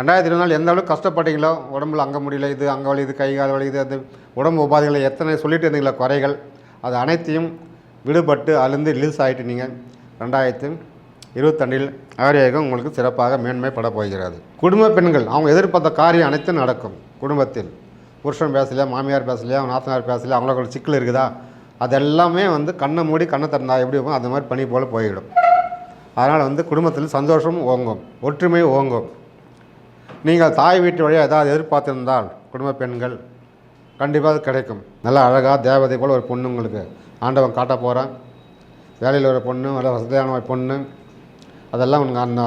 ரெண்டாயிரத்தி இருபது நாள் எந்த அளவுக்கு கஷ்டப்பட்டீங்களோ உடம்புல அங்கே முடியல இது அங்கே வலி இது கை கால் வலி இது அது உடம்பு உபாதைகளை எத்தனை சொல்லிட்டு இருந்தீங்களோ குறைகள் அது அனைத்தையும் விடுபட்டு அழுந்து ரிலீஸ் ஆகிட்டு நீங்கள் ரெண்டாயிரத்தி இருபத்தண்டில் ஆரோக்கியம் உங்களுக்கு சிறப்பாக மேன்மைப்பட போகிறது. குடும்ப பெண்கள் அவங்க எதிர்பார்த்த காரியம் அனைத்தும் நடக்கும். குடும்பத்தில் புருஷன் பேசலையா மாமியார் பேசலையா நாத்தனார் பேசலையா அவங்களுக்கு சிக்கல் இருக்குதா? அதெல்லாமே வந்து கண்ணை மூடி கண்ணை திறந்தா எப்படி இருக்கும்? அந்த மாதிரி பனி போல் போயிடும் அதனால் வந்து குடும்பத்தில் சந்தோஷம் ஓங்கும் ஒற்றுமை ஓங்கும். நீங்கள் தாய் வீட்டு வழியாக ஏதாவது எதிர்பார்த்திருந்தால் குடும்ப பெண்கள் கண்டிப்பாக அது கிடைக்கும். நல்லா அழகாக தேவதை போல் ஒரு பொண்ணு உங்களுக்கு. ஆண்டவன் காட்ட போகிறான் வேலையில் ஒரு பொண்ணு நல்ல வசதியான ஒரு பொண்ணு. அதெல்லாம் உங்களுக்கு அந்த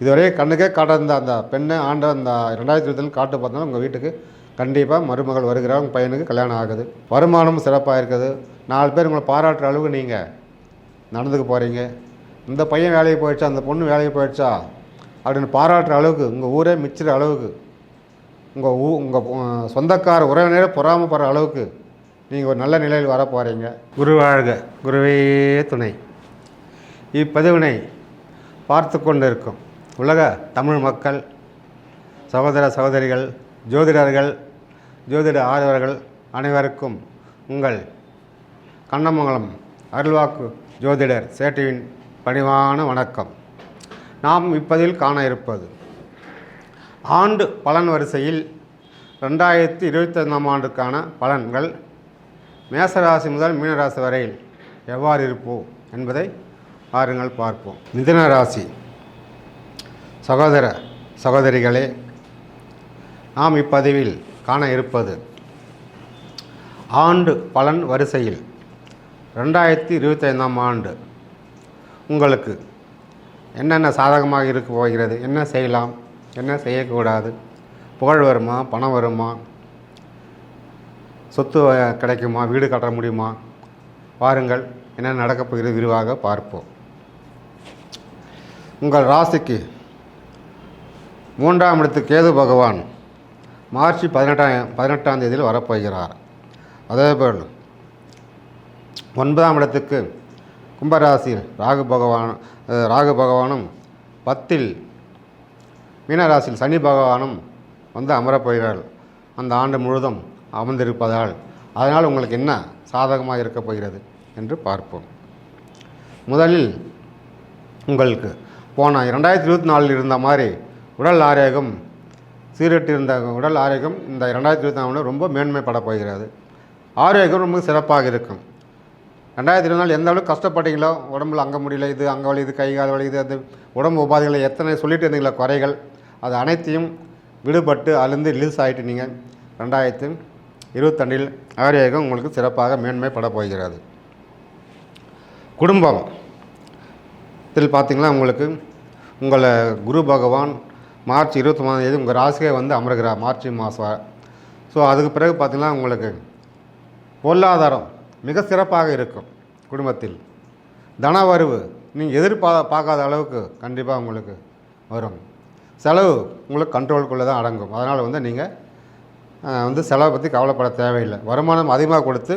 இதுவரையும் கண்ணுக்கே காட்டிருந்த அந்த பெண்ணை ஆண்ட அந்த ரெண்டாயிரத்தி இருபத்தில் காட்டு பார்த்தாலும் உங்கள் வீட்டுக்கு கண்டிப்பாக மருமகள் வருகிறார். உங்கள் பையனுக்கு கல்யாணம் ஆகுது. வருமானமும் சிறப்பாக இருக்குது. நாலு பேர் உங்களை பாராட்டுற அளவுக்கு நீங்கள் நடந்துக்கு போகிறீங்க இந்த பையன் வேலைக்கு போயிடுச்சா? அந்த பொண்ணு வேலைக்கு போயிடுச்சா? அப்படின்னு பாராட்டுற அளவுக்கு உங்கள் ஊரே மிச்சிற அளவுக்கு உங்கள் ஊ உங்கள் சொந்தக்கார உறவினரே பொறாமப்படுற அளவுக்கு நீங்கள் ஒரு நல்ல நிலையில் வர போகிறீங்க குரு குருவே துணை. இப்பதிவினை பார்த்து கொண்டு இருக்கும் உலக தமிழ் மக்கள் சகோதர சகோதரிகள் ஜோதிடர்கள் ஜோதிட ஆர்வர்கள் அனைவருக்கும் உங்கள் கண்ணமங்கலம் அருள்வாக்கு ஜோதிடர் சேட்டுவின் பணிவான வணக்கம். நாம் இப்பதில் காண இருப்பது. ஆண்டு பலன் வரிசையில் ரெண்டாயிரத்தி இருபத்தைந்தாம் ஆண்டுக்கான பலன்கள் மேசராசி முதல் மீனராசி வரையில் எவ்வாறு இருப்போம் என்பதை பாருங்கள் பார்ப்போம். மிதன ராசி சகோதர சகோதரிகளே நாம் இப்பதிவில் காண இருப்பது ஆண்டு பலன் வரிசையில் ரெண்டாயிரத்தி இருபத்தைந்தாம் ஆண்டு. உங்களுக்கு என்னென்ன சாதகமாக இருக்க போகிறது? என்ன செய்யலாம்? என்ன செய்யக்கூடாது? புகழ் வருமா? பணம் வருமா? சொத்து கிடைக்குமா? வீடு கட்ட முடியுமா? பாருங்கள் என்ன நடக்கப் போகிறது விரிவாக பார்ப்போம். உங்கள் ராசிக்கு மூன்றாம் இடத்து கேது பகவான் மார்ச் பதினெட்டாம் பதினெட்டாம் தேதியில் வரப்போகிறார். அதேபோல் ஒன்பதாம் இடத்துக்கு கும்பராசியில் ராகு பகவான் ராகு பகவானும் பத்தில் மீனராசியில் சனி பகவானும் வந்து அமரப் போகிறார்கள் அந்த ஆண்டு முழுதும் அமர்ந்திருப்பதால் அதனால் உங்களுக்கு என்ன சாதகமாக இருக்கப் போகிறது என்று பார்ப்போம். முதலில் உங்களுக்கு போன ரெண்டாயிரத்தி இருபத்தி நாலில் இருந்த மாதிரி உடல் ஆரோக்கியம் சீரட்டு இருந்த உடல் ஆரோக்கியம் இந்த இரண்டாயிரத்தி இருபத்தி நாலு ரொம்ப மேன்மைப்பட போகிறது. ஆரோக்கியம் ரொம்ப சிறப்பாக இருக்கும். ரெண்டாயிரத்தி இருபது நாள் எந்த அளவுக்கு கஷ்டப்பட்டீங்களோ உடம்புல அங்கே முடியல இது அங்கே வலி இது கை கால் வலி இது அது உடம்பு உபாதைகளை எத்தனை சொல்லிட்டு இருந்தீங்களோ குறைகள் அது அனைத்தையும் விடுபட்டு அழுந்து ரிலீஸ் ஆகிட்டு நீங்கள் ரெண்டாயிரத்தி இருபத்தண்டில் ஆரோக்கியம் உங்களுக்கு சிறப்பாக மேன்மைப்பட போகிறது. குடும்பம். இதில் பார்த்தீங்கன்னா உங்களுக்கு உங்களை குரு பகவான் மார்ச் இருபத்தி மூணாம் தேதி உங்கள் ராசியை வந்து அமர்கிறார் மார்ச் மாதம் ஸோ அதுக்கு பிறகு பார்த்தீங்கன்னா உங்களுக்கு பொருளாதாரம் மிக சிறப்பாக இருக்கும் குடும்பத்தில். தனவரவு நீங்கள் எதிர்பா பார்க்காத அளவுக்கு கண்டிப்பாக உங்களுக்கு வரும். செலவு உங்களுக்கு கண்ட்ரோலுக்குள்ளே தான் அடங்கும். அதனால் வந்து நீங்கள் வந்து செலவை பற்றி கவலைப்பட தேவையில்லை. வருமானம் அதிகமாக கொடுத்து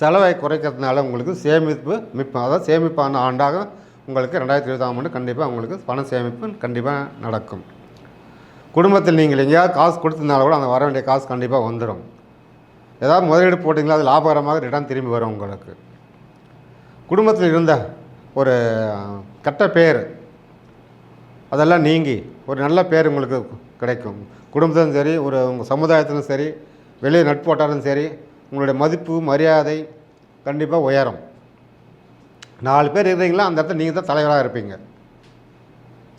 செலவை குறைக்கிறதுனால உங்களுக்கு சேமிப்பு மிப்பம் அதாவது சேமிப்பான ஆண்டாக உங்களுக்கு ரெண்டாயிரத்தி இருபதாம் ஆண்டு கண்டிப்பாக உங்களுக்கு பண சேமிப்பு கண்டிப்பாக நடக்கும். குடும்பத்தில் நீங்கள் எங்கேயாவது காசு கொடுத்ததுனால கூட அந்த வர வேண்டிய காசு கண்டிப்பாக வந்துடும் ஏதாவது முதலீடு போட்டிங்களா அது லாபகரமாக ரிட்டர்ன் திரும்பி வரும் உங்களுக்கு. குடும்பத்தில் இருந்த ஒரு கெட்ட பேர் அதெல்லாம் நீங்கி ஒரு நல்ல பேர் உங்களுக்கு கிடைக்கும். குடும்பத்திலும் சரி ஒரு உங்கள் சமுதாயத்திலும் சரி வெளியே நட்போட்டாலும் சரி உங்களுடைய மதிப்பு மரியாதை கண்டிப்பாக உயரும். நாலு பேர் இருந்தீங்களா அந்த இடத்துல நீங்கள் தான் தலைவராக இருப்பீங்க.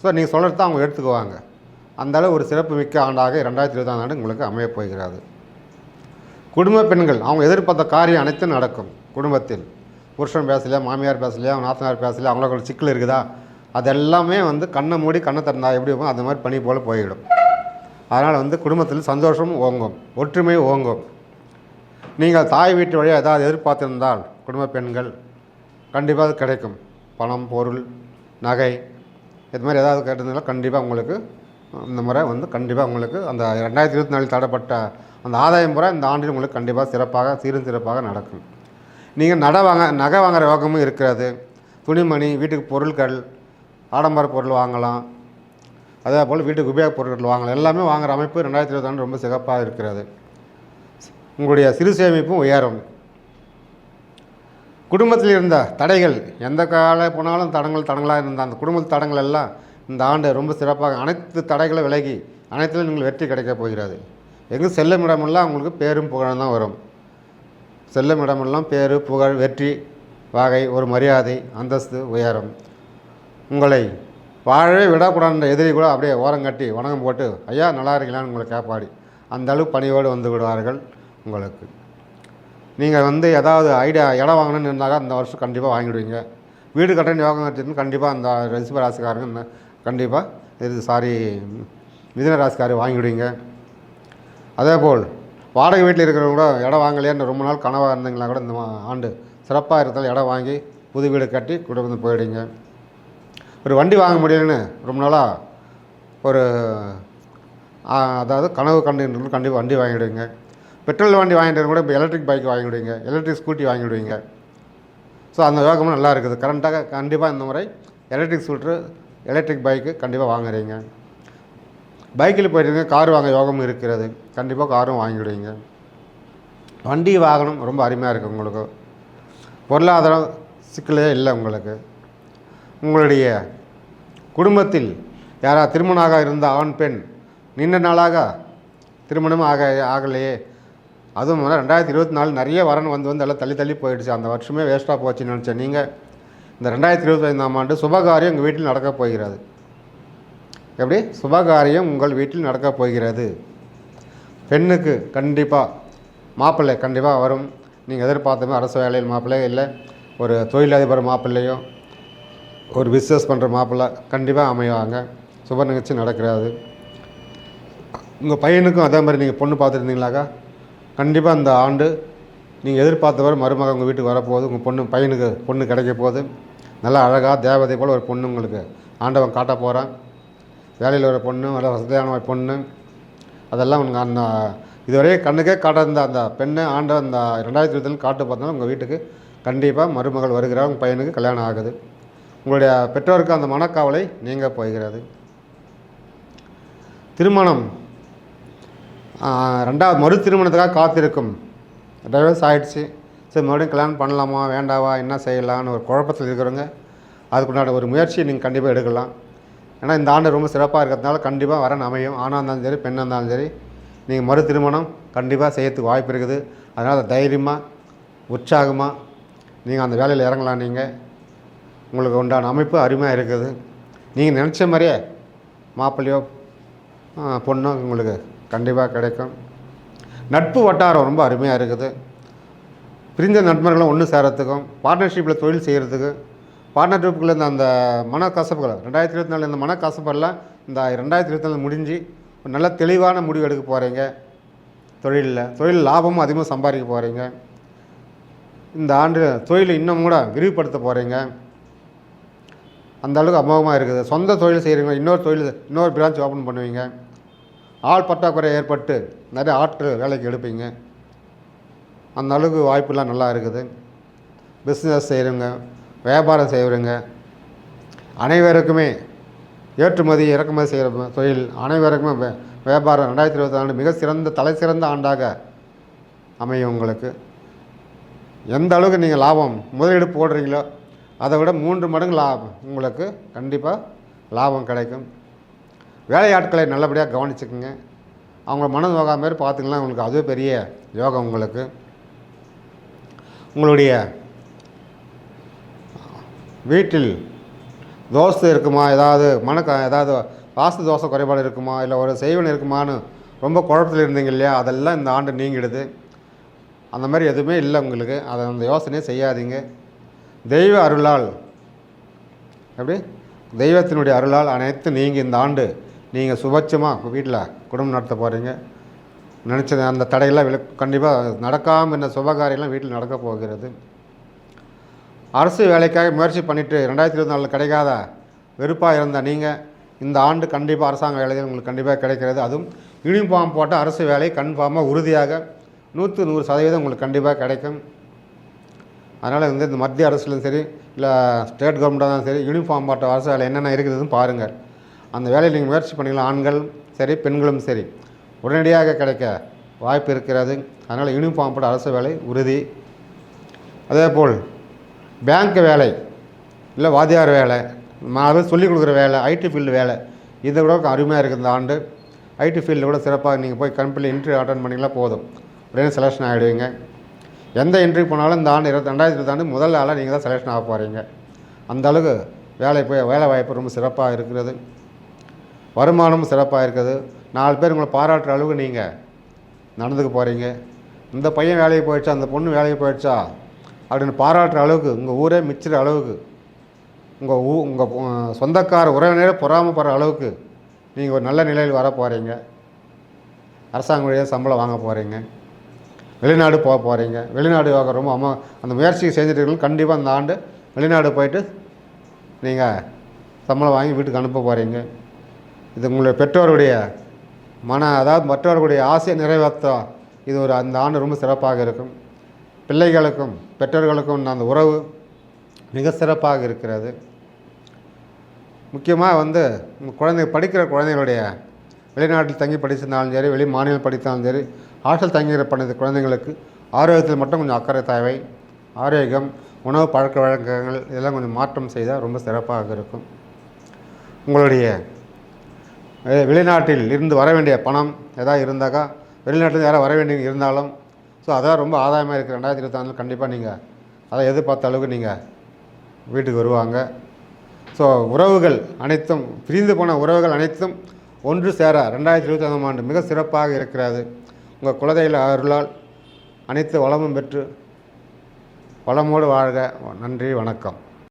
ஸோ நீங்கள் சொல்கிறது தான் அவங்க எடுத்துக்குவாங்க. அந்த அளவு ஒரு சிறப்பு மிக்க ஆண்டாக ரெண்டாயிரத்தி இருபதாம் ஆண்டு உங்களுக்கு அமையப் போகிறது. குடும்ப பெண்கள் அவங்க எதிர்பார்த்த காரியம் அனைத்தும் நடக்கும் குடும்பத்தில். புருஷன் பேசலையா மாமியார் பேசலையா நாத்தனார் பேசலையா அவங்களுக்கு சிக்கல் இருக்குதா? அதெல்லாமே வந்து கண்ணை மூடி கண்ணை திறந்தா எப்படி இருக்கும்? அந்த மாதிரி பனி போல் போயிடும் அதனால் வந்து குடும்பத்தில் சந்தோஷம் ஓங்கும் ஒற்றுமை ஓங்கும். நீங்கள் தாய் வீட்டு வழியாக ஏதாவது எதிர்பார்த்திருந்தால் குடும்ப பெண்கள் கண்டிப்பாக அது கிடைக்கும். பணம் பொருள் நகை இது மாதிரி ஏதாவது கேட்டிருந்தாலும் கண்டிப்பாக உங்களுக்கு இந்த முறை வந்து கண்டிப்பாக உங்களுக்கு அந்த ரெண்டாயிரத்தி இருபத்தி நாலில் தடப்பட்ட அந்த ஆதாயம் பூரா இந்த ஆண்டில் உங்களுக்கு கண்டிப்பாக சிறப்பாக சீரும் சிறப்பாக நடக்கும். நீங்கள் நட வாங்க நகை வாங்குற யோகமும் இருக்கிறது. துணிமணி வீட்டுக்கு பொருட்கள் ஆடம்பர பொருள் வாங்கலாம். அதே போல் வீட்டுக்கு உபயோகப் பொருட்கள் வாங்கலாம். எல்லாமே வாங்குகிற அமைப்பு ரெண்டாயிரத்தி இருபத்தாண்டு ரொம்ப சிறப்பாக இருக்கிறது. உங்களுடைய சிறு சேமிப்பும் உயரும். குடும்பத்தில் இருந்த தடைகள் எந்த கால போனாலும் தடங்கள் தடங்களாக இருந்த அந்த குடும்ப தடங்கள் எல்லாம் இந்த ஆண்டு ரொம்ப சிறப்பாக அனைத்து தடைகளும் விலகி அனைத்திலும் நீங்கள் வெற்றி கிடைக்கப் போகிறது. எங்கே செல்லும் இடமெல்லாம் உங்களுக்கு பேரும் புகழும் தான் வரும். செல்லும் இடமெல்லாம் பேர் புகழ் வெற்றி வகை ஒரு மரியாதை அந்தஸ்து உயரும். உங்களை வாழவே விடக்கூடாதுன்ற எதிரி கூட அப்படியே ஓரங்கட்டி வணக்கம் போட்டு ஐயா நல்லா இருக்கீங்களான்னு உங்களை கேப்பாடி. அந்த அளவுக்கு பணியோடு வந்து விடுவார்கள் உங்களுக்கு. நீங்கள் வந்து ஏதாவது ஐடியா இடம் வாங்கணும்னு இருந்தாக்கா இந்த வருஷம் கண்டிப்பாக வாங்கிடுவீங்க. வீடு கட்டணும் யோகம் கட்டிருந்து கண்டிப்பாக அந்த ரிஷப ராசிக்காரங்க கண்டிப்பாக இது சாரி மிதுன ராசிக்காரி வாங்கிவிடுவீங்க அதே போல் வாடகை வீட்டில் இருக்கிறவங்க கூட இடம் வாங்கலையான்னு ரொம்ப நாள் கனவாக இருந்தீங்களா கூட இந்த ஆண்டு. சிறப்பாக இருந்தால் இடம் வாங்கி புது வீடு கட்டி குடும்பத்து போயிடுங்க. ஒரு வண்டி வாங்க முடியலன்னு ரொம்ப நாளாக ஒரு அதாவது கனவு கண்டு கண்டிப்பாக வண்டி வாங்கிடுவீங்க பெட்ரோல் வண்டி வாங்கிட்டு கூட இப்போ எலக்ட்ரிக் பைக் வாங்கிவிடுவீங்க எலக்ட்ரிக் ஸ்கூட்டி வாங்கிவிடுவீங்க ஸோ அந்த யோகமும் நல்லா இருக்குது. கரண்ட்டாக கண்டிப்பாக இந்த முறை எலக்ட்ரிக் ஸ்கூட்ரு எலக்ட்ரிக் பைக்கு கண்டிப்பாக வாங்குறீங்க. பைக்கில் போயிட்டுங்க கார் வாங்க யோகம் இருக்கிறது. கண்டிப்பாக காரும் வாங்கிவிடுவீங்க வண்டி வாகனம் ரொம்ப அருமையாக இருக்குது உங்களுக்கு. பொருளாதாரம் சிக்கலே இல்லை உங்களுக்கு. உங்களுடைய குடும்பத்தில் யாரா திருமணமாக இருந்த ஆண் பெண் நீண்ட நாளாக திருமணம் ஆக ஆகலையே. அதுவும் ரெண்டாயிரத்தி இருபத்தி நாலு நிறைய வரன் வந்து வந்து எல்லாம் தள்ளி தள்ளி போயிடுச்சு. அந்த வருஷமே வேஸ்ட்டாக போச்சுன்னு நினச்சேன். நீங்கள் இந்த ரெண்டாயிரத்தி இருபத்தைந்தாம் ஆண்டு சுபகாரியம் உங்கள் வீட்டில் நடக்கப் போகிறது. எப்படி? சுபகாரியம் உங்கள் வீட்டில் நடக்கப் போகிறது. பெண்ணுக்கு கண்டிப்பாக மாப்பிள்ளை கண்டிப்பாக வரும். நீங்கள் எதிர்பார்த்தமே அரசு வேலையில் மாப்பிள்ளை இல்லை. ஒரு தொழிலதிபர் மாப்பிள்ளையோ ஒரு பிஸ்னஸ் பண்ணுற மாப்பிள்ளை கண்டிப்பாக அமைவாங்க. சுப நிகழ்ச்சி நடக்கிறாது. உங்கள் பையனுக்கும் அதே மாதிரி நீங்கள் பொண்ணு பார்த்துருந்தீங்களாக்கா? கண்டிப்பாக அந்த ஆண்டு நீங்கள் எதிர்பார்த்தவர் மருமக உங்கள் வீட்டுக்கு வரப்போகுது. உங்கள் பொண்ணு பையனுக்கு பொண்ணு கிடைக்க போகுது. நல்லா அழகாக தேவதை போல் ஒரு பொண்ணு உங்களுக்கு ஆண்டவன் காட்ட போகிறான் வேலையில் ஒரு பொண்ணு நல்ல வசதியான ஒரு பொண்ணு. அதெல்லாம் உங்கள் அந்த இதுவரையே கண்ணுக்கே காட்டாத அந்த பெண்ணை ஆண்ட அந்த ரெண்டாயிரத்தி இருபத்தி காட்டு பார்த்தோன்னா உங்கள் வீட்டுக்கு கண்டிப்பாக மருமகள் வருகிறார் உங்கள் பையனுக்கு கல்யாணம் ஆகுது. உங்களுடைய பெற்றோருக்கு அந்த மனக்காவலை நீங்க போகிறது. திருமணம். ரெண்டாவது மறு திருமணத்துக்காக காத்திருக்கும். டைவர்ஸ் ஆகிடுச்சு சரி மறுபடியும் கல்யாணம் பண்ணலாமா வேண்டாவா என்ன செய்யலான்னு ஒரு குழப்பத்தில் இருக்கிறவங்க அதுக்குண்டான ஒரு முயற்சியை நீங்கள் கண்டிப்பாக எடுக்கலாம். ஏன்னா இந்த ஆண்டு ரொம்ப சிறப்பாக இருக்கிறதுனால கண்டிப்பாக வரன் அமையும். ஆணாக இருந்தாலும் சரி பெண்ணாக இருந்தாலும் சரி நீங்கள் மறு திருமணம் கண்டிப்பாக செய்யறதுக்கு வாய்ப்பு இருக்குது. அதனால் தைரியமாக உற்சாகமாக நீங்கள் அந்த வேலையில் இறங்கலாம். நீங்கள் உங்களுக்கு உண்டான அமைப்பு அருமையாக இருக்குது. நீங்கள் நினச்ச மாதிரியே மாப்பிள்ளையோ பொண்ணோ உங்களுக்கு கண்டிப்பாக கிடைக்கும். நட்பு வட்டாரம் ரொம்ப அருமையாக இருக்குது. பிரிஞ்ச நண்பர்களும் ஒன்று சேரத்துக்கும் பார்ட்னர்ஷிப்பில் தொழில் செய்கிறதுக்கு பார்ட்னர்ஷிப்புக்குள்ள இந்த அந்த மனக்கசப்புகள் ரெண்டாயிரத்தி இருபத்தி நாலு இந்த மனக்கசப்பெல்லாம் இந்த ரெண்டாயிரத்தி இருபத்தி நாலு முடிஞ்சு ஒரு நல்ல தெளிவான முடிவு எடுக்க போகிறீங்க தொழிலில் தொழில் லாபமும் அதிகமாக சம்பாதிக்க போகிறீங்க இந்த ஆண்டு தொழிலை இன்னும் கூட விரிவுபடுத்த போகிறீங்க அந்த அளவுக்கு அமோகமாக இருக்குது. சொந்த தொழில் செய்கிறீங்க இன்னொரு தொழில் இன்னொரு பிரான்ச் ஓப்பன் பண்ணுவீங்க. ஆள் பற்றாக்குறை ஏற்பட்டு நிறைய ஆட்கள் வேலைக்கு எடுப்பீங்க. அந்த அளவுக்கு வாய்ப்புலாம் நல்லா இருக்குது. பிஸ்னஸ் செய்கிறவங்க வியாபாரம் செய்கிறவங்க அனைவருக்குமே ஏற்றுமதி இறக்குமதி செய்கிற தொழில் அனைவருக்குமே வே- வியாபாரம் ரெண்டாயிரத்தி இருபத்தி ஆண்டு மிக சிறந்த தலை சிறந்த ஆண்டாக அமையும் உங்களுக்கு. எந்த அளவுக்கு நீங்கள் லாபம் முதலீடு போடுறீங்களோ அதை விட மூன்று மடங்கு லாபம் உங்களுக்கு கண்டிப்பாக லாபம் கிடைக்கும். வேலையாட்களை நல்லபடியாக கவனிச்சுக்குங்க. அவங்கள மனம் நோகாம மாதிரி பார்த்துக்கலாம் உங்களுக்கு அதுவே பெரிய யோகம் உங்களுக்கு. உங்களுடைய வீட்டில் தோசை இருக்குமா? ஏதாவது மனக்க ஏதாவது வாஸ்து தோசை குறைபாடு இருக்குமா? இல்லை ஒரு செய்வன் இருக்குமான்னு ரொம்ப குழப்பத்தில் இருந்தீங்க இல்லையா? அதெல்லாம் இந்த ஆண்டு நீங்கிடுது. அந்த மாதிரி எதுவுமே இல்லை உங்களுக்கு. அதை அந்த யோசனையே செய்யாதீங்க. தெய்வ அருளால் எப்படி? தெய்வத்தினுடைய அருளால் அனைத்து நீங்கள் இந்த ஆண்டு நீங்கள் சுபட்சமாக வீட்டில் குடும்பம் நடத்த போகிறீங்க நினச்சது அந்த தடையெல்லாம் விளக்கு கண்டிப்பாக நடக்காமல் இந்த சுபகாரியெல்லாம் வீட்டில் நடக்க போகிறது. அரசு வேலைக்காக முயற்சி பண்ணிவிட்டு ரெண்டாயிரத்தி இருபத்தி நாலில் கிடைக்காத வெறுப்பாக இருந்த நீங்கள் இந்த ஆண்டு கண்டிப்பாக அரசாங்க வேலைகள் உங்களுக்கு கண்டிப்பாக கிடைக்கிறது. அதுவும் யூனிஃபார்ம் போட்ட அரசு வேலை கன்ஃபார்மாக உறுதியாக நூற்று நூறு சதவீதம் உங்களுக்கு கண்டிப்பாக கிடைக்கும். அதனால் வந்து இந்த மத்திய அரசுலையும் சரி இல்லை ஸ்டேட் கவர்மெண்ட்டாக தான் சரி யூனிஃபார்ம் போட்ட அரசு வேலை என்னென்ன இருக்குதுன்னு பாருங்கள் அந்த வேலையை நீங்கள் முயற்சி பண்ணிக்கலாம். ஆண்கள் சரி பெண்களும் சரி. உடனடியாக கிடைக்க வாய்ப்பு இருக்கிறது. அதனால் யூனிஃபார்ம் போட்ட அரசு வேலை உறுதி. அதேபோல் பேங்க் வேலை இல்லை வாத்தியார் வேலை அது சொல்லிக் கொடுக்குற வேலை ஐடி ஃபீல்டு வேலை இதை விட அருமையாக இருக்குது இந்த ஆண்டு. ஐடி ஃபீல்டில் கூட சிறப்பாக நீங்கள் போய் கம்பெனியில் இன்டர்வியூ அட்டன் பண்ணிங்களா போதும். உடனே செலெக்ஷன் ஆகிடுவீங்க எந்த இன்டர்வியூ போனாலும் இந்த ஆண்டு இருபத்தி ரெண்டாயிரத்தி இருபத்தாண்டு முதல் ஆளாக நீங்கள் தான் செலெக்ஷன் ஆக போகிறீங்க அந்த அளவுக்கு வேலை போய் வேலை வாய்ப்பு ரொம்ப சிறப்பாக இருக்கிறது. வருமானமும் சிறப்பாக இருக்குது. நாலு பேர் உங்களை பாராட்டுற அளவுக்கு நீங்கள் நடந்துக்க போகிறீங்க இந்த பையன் வேலைக்கு போயிடுச்சா அந்த பொண்ணு வேலைக்கு போயிடுச்சா அப்படின்னு பாராட்டுற அளவுக்கு உங்கள் ஊரே மிச்சிற அளவுக்கு உங்கள் ஊ உங்கள் சொந்தக்கார உறவினரே பொறாமப்படுற அளவுக்கு நீங்கள் ஒரு நல்ல நிலையில் வர போகிறீங்க அரசாங்க வழியாக சம்பளம் வாங்க போகிறீங்க வெளிநாடு போக போகிறீங்க வெளிநாடு வாங்க ரொம்ப அம்மா அந்த முயற்சி செஞ்சுட்டு கண்டிப்பாக அந்த ஆண்டு வெளிநாடு போயிட்டு நீங்கள் சம்பளம் வாங்கி வீட்டுக்கு அனுப்ப போகிறீங்க இது உங்களுடைய பெற்றோருடைய மன அதாவது மற்றவர்களுடைய ஆசையை நிறைவேற்ற இது ஒரு அந்த ஆண்டு ரொம்ப சிறப்பாக இருக்கும். பிள்ளைகளுக்கும் பெற்றோர்களுக்கும் அந்த உறவு மிக சிறப்பாக இருக்கிறது. முக்கியமாக வந்து குழந்தை படிக்கிற குழந்தைகளுடைய வெளிநாட்டில் தங்கி படிச்சிருந்தாலும் சரி வெளி மாநிலம் படித்தாலும் சரி ஹாஸ்டல் தங்கிற பண்ணது குழந்தைங்களுக்கு ஆரோக்கியத்தில் மட்டும் கொஞ்சம் அக்கறை தேவை. ஆரோக்கியம் உணவு பழக்க வழக்கங்கள் இதெல்லாம் கொஞ்சம் மாற்றம் செய்தால் ரொம்ப சிறப்பாக இருக்கும். உங்களுடைய வெளிநாட்டில் இருந்து வர வேண்டிய பணம் எதாவது இருந்தாக்கா வெளிநாட்டில் யாராவது வர வேண்டிய இருந்தாலும் ஸோ அதான் ரொம்ப ஆதாயமாக இருக்குது ரெண்டாயிரத்தி இருபத்தாண்டில் கண்டிப்பாக நீங்கள் அதை எதிர்பார்த்த அளவுக்கு நீங்கள் வீட்டுக்கு வருவாங்க. ஸோ உறவுகள் அனைத்தும் பிரிந்து போன உறவுகள் அனைத்தும் ஒன்று சேர ரெண்டாயிரத்தி இருபத்தி ஆண்டு மிக சிறப்பாக இருக்கிறது. உங்கள் குலதெய்வ அருளால் அனைத்து வளமும் பெற்று வளமோடு வாழ்க. நன்றி வணக்கம்.